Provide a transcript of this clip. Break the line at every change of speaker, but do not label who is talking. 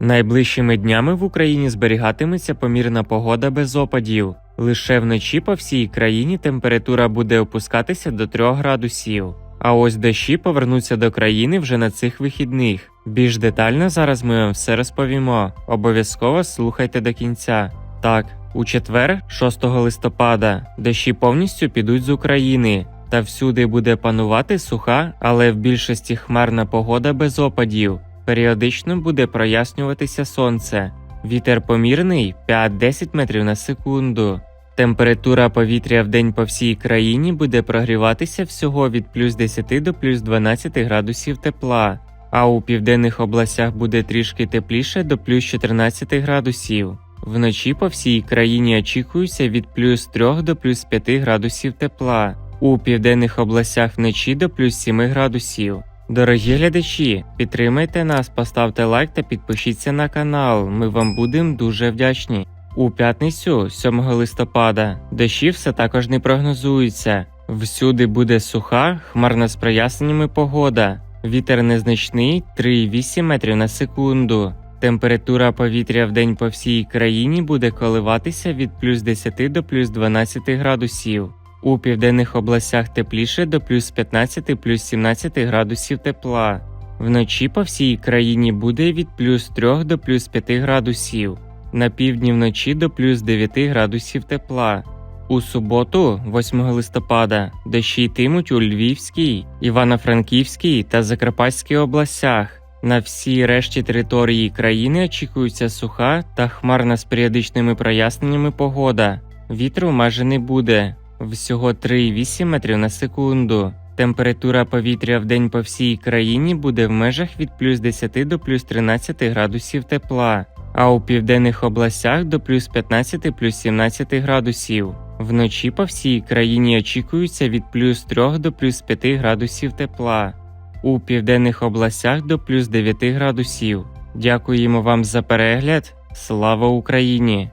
Найближчими днями в Україні зберігатиметься помірна погода без опадів. Лише вночі по всій країні температура буде опускатися до 3 градусів. А ось дощі повернуться до країни вже на цих вихідних. Більш детально зараз ми вам все розповімо. Обов'язково слухайте до кінця. Так, у четвер, 6 листопада, дощі повністю підуть з України, та всюди буде панувати суха, але в більшості хмарна погода без опадів. Періодично буде прояснюватися сонце. Вітер помірний 5-10 метрів на секунду. Температура повітря в день по всій країні буде прогріватися всього від плюс 10 до плюс 12 градусів тепла, а у південних областях буде трішки тепліше до плюс 14 градусів. Вночі по всій країні очікується від плюс 3 до плюс 5 градусів тепла, у південних областях вночі до плюс 7 градусів. Дорогі глядачі, підтримайте нас, поставте лайк та підпишіться на канал. Ми вам будемо дуже вдячні. У п'ятницю, 7 листопада, дощі все також не прогнозується. Всюди буде суха, хмарна з проясненнями погода. Вітер незначний 3,8 метрів на секунду. Температура повітря в день по всій країні буде коливатися від плюс 10 до плюс 12 градусів. У південних областях тепліше до плюс 15 плюс 17 градусів тепла. Вночі по всій країні буде від плюс 3 до плюс 5 градусів. На півдні вночі до плюс 9 градусів тепла. У суботу, 8 листопада, дощі йтимуть у Львівській, Івано-Франківській та Закарпатській областях. На всій решті території країни очікується суха та хмарна з періодичними проясненнями погода. Вітру майже не буде, всього 3,8 метрів на секунду. Температура повітря в день по всій країні буде в межах від плюс 10 до плюс 13 градусів тепла, а у південних областях до плюс 15 плюс 17 градусів. Вночі по всій країні очікується від плюс 3 до плюс 5 градусів тепла, у південних областях до плюс 9 градусів. Дякуємо вам за перегляд. Слава Україні!